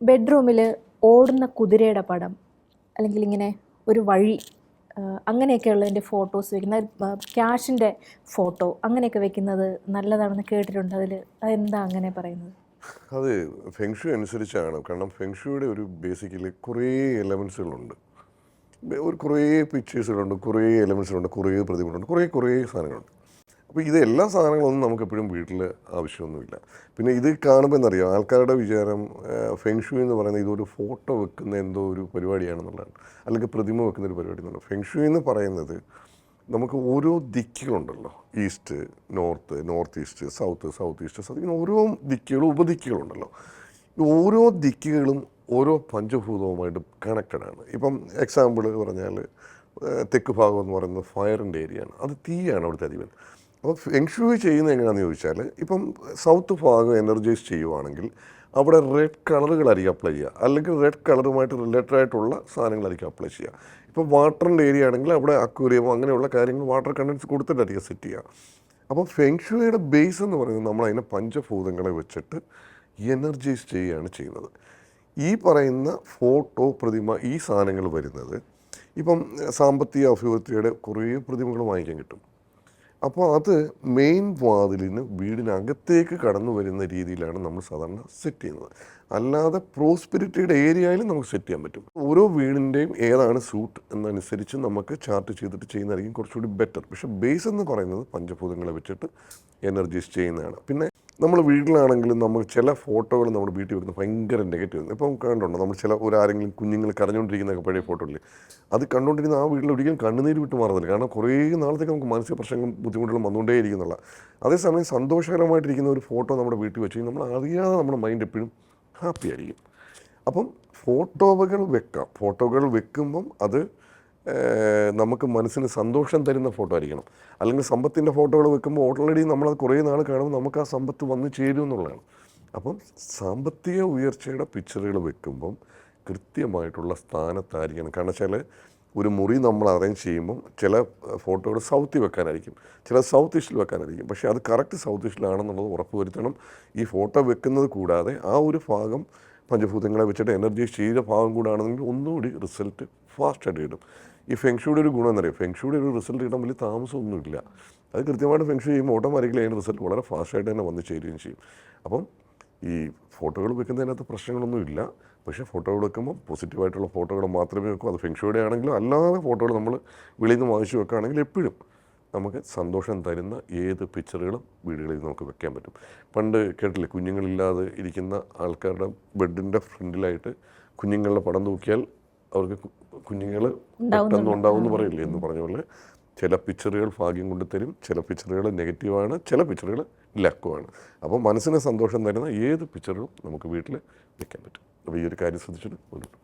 ബെഡ്റൂമിൽ ഓടുന്ന കുതിരയുടെ പടം അല്ലെങ്കിൽ ഇങ്ങനെ ഒരു വഴി അങ്ങനെയൊക്കെയുള്ള എന്റെ ഫോട്ടോസ് വെക്കുന്ന ക്യാഷിന്റെ ഫോട്ടോ അങ്ങനെയൊക്കെ വെക്കുന്നത് നല്ലതാണെന്ന് കേട്ടിട്ടുണ്ട്. അതിൽ അതെന്താ അങ്ങനെ പറയുന്നത്? അത് ഫെങ്ഷു അനുസരിച്ചാണ്. കാരണം ഫെങ്ഷുയുടെ ഒരു ബേസിക്കലി കുറേ എലമെൻസുകളുണ്ട്. ഒരു കുറേ പിക്ചേഴ്സുകളുണ്ട് കുറേ എലമെൻസുകളുണ്ട് കുറേ പ്രതിമകളുണ്ട് കുറേ കുറേ സാധനങ്ങളുണ്ട്. അപ്പോൾ ഇത് എല്ലാ സാധനങ്ങളൊന്നും നമുക്ക് എപ്പോഴും വീട്ടിൽ ആവശ്യമൊന്നുമില്ല. പിന്നെ ഇത് കാണുമ്പോൾ എന്നറിയാം ആൾക്കാരുടെ വിചാരം ഫെങ്ഷു എന്ന് പറയുന്നത് ഇതൊരു ഫോട്ടോ വെക്കുന്ന എന്തോ ഒരു പരിപാടിയാണെന്നുള്ളതാണ്. അല്ലെങ്കിൽ പ്രതിമ വെക്കുന്ന ഒരു പരിപാടി എന്നുള്ളത് ഫെങ്ഷു എന്ന് പറയുന്നത് നമുക്ക് ഓരോ ദിക്കുകളുണ്ടല്ലോ. East north north east south south east south ഇങ്ങനെ ഓരോ ദിക്കുകളും ഉപദിക്കുകളുണ്ടല്ലോ. ഓരോ ദിക്കുകളും ഓരോ പഞ്ചഭൂതവുമായിട്ട് കണക്റ്റഡ് ആണ് ഇപ്പം എക്സാമ്പിൾ പറഞ്ഞാൽ തെക്ക് ഭാഗം എന്ന് പറയുന്നത് ഫയറിന്റെ ഏരിയയാണ്. അത് തീയാണ് അവിടുത്തെ അധിപൻ. അപ്പോൾ ഫെങ്ഷൂ ചെയ്യുന്നത് എങ്ങനെയാണെന്ന് ചോദിച്ചാൽ ഇപ്പം സൗത്ത് ഭാഗം എനർജൈസ് ചെയ്യുവാണെങ്കിൽ അവിടെ റെഡ് കളറുകളായിരിക്കും അപ്ലൈ ചെയ്യുക. അല്ലെങ്കിൽ റെഡ് കളറുമായിട്ട് റിലേറ്റഡ് ആയിട്ടുള്ള സാധനങ്ങളായിരിക്കും അപ്ലൈ ചെയ്യുക. ഇപ്പോൾ വാട്ടറിന്റെ ഏരിയ ആണെങ്കിൽ അവിടെ അക്വേറിയമോ അങ്ങനെയുള്ള കാര്യങ്ങൾ വാട്ടർ കണ്ടൻസ് കൊടുത്തിട്ടായിരിക്കും സെറ്റ് ചെയ്യുക. അപ്പോൾ ഫെങ്ഷുയുടെ ബേസ് എന്ന് പറയുന്നത് നമ്മൾ അതിനെ പഞ്ചഭൂതങ്ങളെ വെച്ചിട്ട് എനർജൈസ് ചെയ്യുകയാണ് ചെയ്യുന്നത്. ഈ പറയുന്ന ഫോട്ടോ പ്രതിമ ഈ സാധനങ്ങൾ വരുന്നത് ഇപ്പം സാമ്പത്തിക അഭിവൃദ്ധിയുടെ കുറേ പ്രതിമകൾ വാങ്ങിക്കാൻ കിട്ടും. അപ്പോൾ അത് മെയിൻ വാതിലിന് വീടിനകത്തേക്ക് കടന്നു വരുന്ന രീതിയിലാണ് നമ്മൾ സാധാരണ സെറ്റ് ചെയ്യുന്നത്. അല്ലാതെ പ്രോസ്പെരിറ്റിയുടെ ഏരിയയിലും നമുക്ക് സെറ്റ് ചെയ്യാൻ പറ്റും. ഓരോ വീടിന്റെയും ഏതാണ് സൂട്ട് എന്നനുസരിച്ച് നമുക്ക് ചാർട്ട് ചെയ്തിട്ട് ചെയ്യുന്നതായിരിക്കും കുറച്ചുകൂടി ബെറ്റർ പക്ഷേ ബേസ് എന്ന് പറയുന്നത് പഞ്ചഭൂതങ്ങളെ വെച്ചിട്ട് എനർജീസ് ചെയ്യുന്നതാണ്. പിന്നെ നമ്മൾ വീട്ടിലാണെങ്കിലും നമ്മൾ ചില ഫോട്ടോകൾ നമ്മൾ വീട്ടിൽ വെക്കുന്നത് ഭയങ്കര നെഗറ്റീവ് ഇപ്പം കണ്ടുണ്ടോ? നമ്മൾ ചില ഒരാരെങ്കിലും കുഞ്ഞുങ്ങൾ കരഞ്ഞുകൊണ്ടിരിക്കുന്നൊക്കെ പഴയ ഫോട്ടോയിൽ അത് കണ്ടുകൊണ്ടിരുന്ന ആ വീട്ടിൽ ഒരിക്കലും കണ്ണുനീര് വിട്ട് മാറുന്നില്ല. കാരണം കുറേ നാളത്തേക്ക് നമുക്ക് മാനസിക പ്രശ്നങ്ങളും ബുദ്ധിമുട്ടുകളും വന്നുകൊണ്ടേ ഇരിക്കുന്നുള്ള അതേസമയം സന്തോഷകരമായിട്ടിരിക്കുന്ന ഒരു ഫോട്ടോ നമ്മുടെ വീട്ടിൽ വെച്ച് നമ്മൾ അറിയാതെ നമ്മുടെ മൈൻഡ് എപ്പോഴും ഹാപ്പി ആയിരിക്കും. അപ്പം ഫോട്ടോകൾ വെക്കാം. ഫോട്ടോകൾ വെക്കുമ്പം അത് നമുക്ക് മനസ്സിന് സന്തോഷം തരുന്ന ഫോട്ടോ ആയിരിക്കണം. അല്ലെങ്കിൽ സമ്പത്തിന്റെ ഫോട്ടോകൾ വെക്കുമ്പോൾ ഓൾറെഡി നമ്മളത് കുറേ നാൾ കാണുമ്പോൾ നമുക്ക് ആ സമ്പത്ത് വന്നു ചേരും എന്നുള്ളതാണ്. അപ്പം സാമ്പത്തിക ഉയർച്ചയുടെ പിക്ചറുകൾ വെക്കുമ്പം കൃത്യമായിട്ടുള്ള സ്ഥാനത്തായിരിക്കണം. കാരണം വെച്ചാൽ ഒരു മുറി നമ്മൾ അറേഞ്ച് ചെയ്യുമ്പം ചില ഫോട്ടോകൾ സൗത്തിൽ വെക്കാനായിരിക്കും. ചില സൗത്ത് ഈസ്റ്റിൽ വെക്കാനായിരിക്കും. പക്ഷേ അത് കറക്റ്റ് സൗത്ത് ഈസ്റ്റിലാണെന്നുള്ളത് ഉറപ്പുവരുത്തണം. ഈ ഫോട്ടോ വെക്കുന്നത് കൂടാതെ ആ ഒരു ഭാഗം പഞ്ചഭൂതങ്ങളെ വെച്ചിട്ട് എനർജി ചെയ്ത ഭാഗം കൂടാണെങ്കിൽ ഒന്നുകൂടി റിസൾട്ട് ഫാസ്റ്റായിട്ട് കിട്ടും. ഈ ഫെങ്ഷുയുടെ ഒരു ഗുണം എന്നറിയാം? ഫെങ്ഷുയുടെ ഒരു റിസൾട്ട് കിട്ടാൻ വലിയ താമസമൊന്നുമില്ല. അത് കൃത്യമായിട്ട് ഫെങ്ഷു ചെയ്യുമ്പോൾ ഓട്ടോമാറ്റിക്കലി അതിന്റെ റിസൾട്ട് വളരെ ഫാസ്റ്റായിട്ട് തന്നെ വന്ന് ചേരുകയും ചെയ്യും. അപ്പം ഈ ഫോട്ടോകൾ വെക്കുന്നതിനകത്ത് പ്രശ്നങ്ങളൊന്നുമില്ല. പക്ഷേ ഫോട്ടോകൾ വെക്കുമ്പോൾ പോസിറ്റീവായിട്ടുള്ള ഫോട്ടോകൾ മാത്രമേ വെക്കൂ. അത് ഫെങ്ഷുയുടെ ആണെങ്കിലും അല്ലാതെ ഫോട്ടോകൾ നമ്മൾ വെളിയിൽ നിന്ന് വാങ്ങിച്ചു വെക്കുകയാണെങ്കിൽ എപ്പോഴും നമുക്ക് സന്തോഷം തരുന്ന ഏത് പിക്ചറുകളും വീടുകളിൽ നമുക്ക് വെക്കാൻ പറ്റും. പണ്ട് കേട്ടില്ലേ? കുഞ്ഞുങ്ങളില്ലാതെ ഇരിക്കുന്ന ആൾക്കാരുടെ ബെഡിന്റെ ഫ്രണ്ടിലായിട്ട് കുഞ്ഞുങ്ങളുടെ പടം തൂക്കിയാൽ അവർക്ക് കുഞ്ഞുങ്ങൾ പെട്ടെന്ന് ഉണ്ടാവും എന്ന് പറയില്ലേ എന്ന് പറഞ്ഞ പോലെ ചില പിക്ചറുകൾ ഭാഗ്യം കൊണ്ട് തരും ചില പിക്ചറുകൾ നെഗറ്റീവാണ് ചില പിക്ചറുകൾ ലക്കുമാണ് അപ്പോൾ മനസ്സിന് സന്തോഷം തരുന്ന ഏത് പിക്ചറും നമുക്ക് വീട്ടിൽ വെക്കാൻ പറ്റും. അപ്പോൾ ഈ ഒരു കാര്യം ശ്രദ്ധിച്ചിട്ട് മുന്നോട്ട്.